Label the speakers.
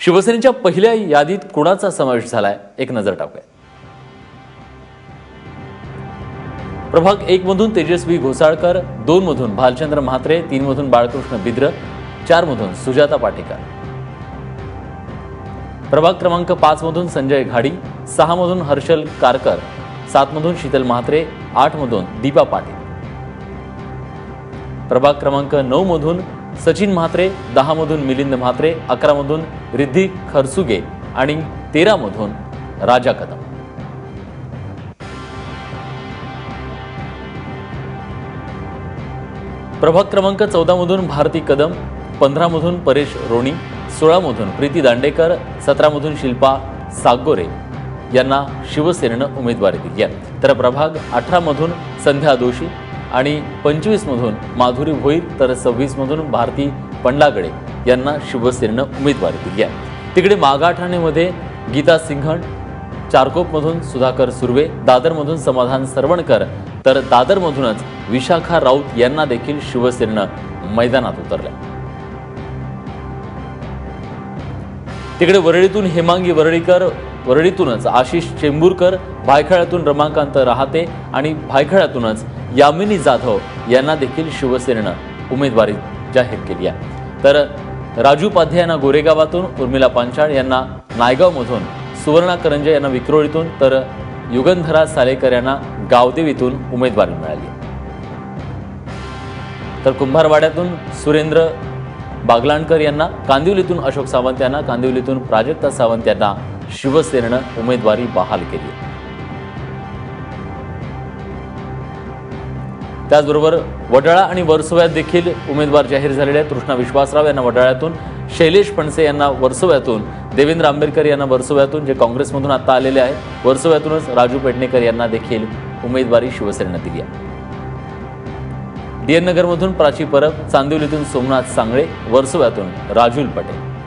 Speaker 1: शिवसेनेच्या पहिल्या यादीत कुणाचा समावेश झालाय? एक नजर टाकूया. प्रभाग एक मधून तेजस्वी घोसाळकर दोन मधून भालचंद्र म्हात्रे तीन मधून बाळकृष्ण बिद्र चार मधून सुजाता पाटेकर. प्रभाग क्रमांक पाच मधून संजय घाडी सहा मधून हर्षल कारकर सात मधून शीतल म्हात्रे आठ मधून दीपा पाटील. प्रभाग क्रमांक नऊ मधून सचिन म्हात्रे दहा मधून मिलिंद म्हात्रे अकरा मधून रिद्धी खरसुगे आणि तेरा मधून राजा कदम. प्रभाग क्रमांक चौदामधून भारती कदम पंधरा मधून परेश रोणी सोळा मधून प्रीती दांडेकर सतरा मधून शिल्पा सागोरे यांना शिवसेनेनं उमेदवारी दिली आहे. तर प्रभाग अठरा मधून संध्या दोशी आणि पंचवीसमधून माधुरी भोईर तर सव्वीसमधून भारती पंडलागडे यांना शिवसेनेनं उमेदवारी दिली आहे. तिकडे मागाठाणेमध्ये गीता सिंघण चारकोपमधून सुधाकर सुर्वे दादरमधून समाधान सरवणकर तर दादरमधूनच विशाखा राऊत यांना देखील शिवसेनेनं मैदानात उतरलं. तिकडे वरळीतून हेमांगी वरळीकर वरळीतूनच आशिष चेंबूरकर भायखळ्यातून रमाकांत रहाते आणि भायखळ्यातूनच यामिनी जाधव यांना देखील शिवसेनेनं उमेदवारी जाहीर केली आहे. तर राजू उपाध्याय यांना गोरेगावातून उर्मिला पांचाळ यांना नायगावमधून सुवर्णा करंजे यांना विक्रोळीतून तर युगंधरा सालेकर यांना गावदेवीतून उमेदवारी मिळाली तर कुंभारवाड्यातून सुरेंद्र बागलाणकर यांना कांदिवलीतून अशोक सावंत यांना कांदिवलीतून प्राजक्ता सावंत यांना शिवसेनेनं उमेदवारी बहाल केली. त्याचबरोबर वडाळा आणि वर्सोव्यात देखील उमेदवार जाहीर झालेले आहेत. कृष्णा विश्वासराव यांना वडाळ्यातून शैलेश फणसे यांना वर्सोव्यातून देवेंद्र आंबेडकर यांना वर्सोव्यातून जे काँग्रेसमधून आता आलेले आहेत वर्सोव्यातूनच राजू पेडणेकर यांना देखील उमेदवारी शिवसेनेनं दिली आहे. डी एन नगरमधून प्राची परब चांदिवलीतून सोमनाथ सांगळे वर्सोव्यातून राजुल पटेल.